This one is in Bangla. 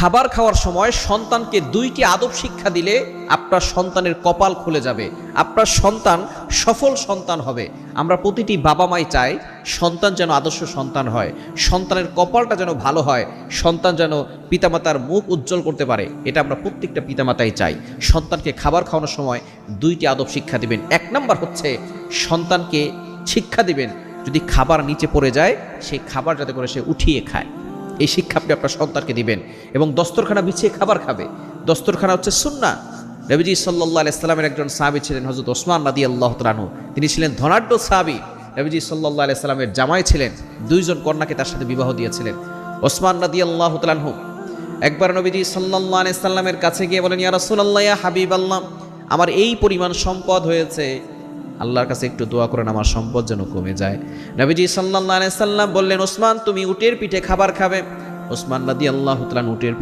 খাবার খাওয়ার সময় সন্তানকে দুইটি আদব শিক্ষা দিলে আপনার সন্তানের কপাল খুলে যাবে। আপনার সন্তান সফল সন্তান হবে। আমরা প্রতিটি বাবা মাই চাই সন্তান যেন আদর্শ সন্তান হয়। সন্তানের কপালটা যেন ভালো হয়। সন্তান যেন পিতামাতার মুখ উজ্জ্বল করতে পারে। এটা আমরা প্রত্যেকটা পিতামাতাই চাই। সন্তানকে খাবার খাওয়ানোর সময় দুইটি আদব শিক্ষা দিবেন। এক নম্বর হচ্ছে সন্তানকে শিক্ষা দিবেন। যদি খাবার নিচে পড়ে যায়, সেই খাবার যাতে করে সে উঠিয়ে খায়। এই শিক্ষা আপনি আপনার সন্তানকে দিবেন এবং দস্তরখানা বিছিয়ে খাবার খাবে। দস্তরখানা হচ্ছে সুন্না নবীজি সাল্লাহ আলাইস্লামের একজন সাহাবি ছিলেন হজরত ওসমান নাদি আল্লাহ তালানু তিনি ছিলেন ধনাঢ্য সাহাবি। নবীজি সাল্লাহ আলাইস্লামের জামাই ছিলেন। দুইজন কন্যাকে তার সাথে বিবাহ দিয়েছিলেন। ওসমান নাদি আল্লাহ তালানহু একবার নবীজি সাল্লাহ আলাইস্লামের কাছে গিয়ে বলেন, ইয়া রাসূলুল্লাহ, ইয়া হাবিব আল্লাহ আমার এই পরিমাণ সম্পদ হয়েছে আল্লাহর কাছে একটু দোয়া করেন, আমার সম্পদ যেন কমে যায়। নবীজি সাল্লাহ সাল্লাম বললেন, ওসমান, তুমি উটের পিঠে খাবার খাবে? ওসমান রাদি আল্লাহ উটের পিঠে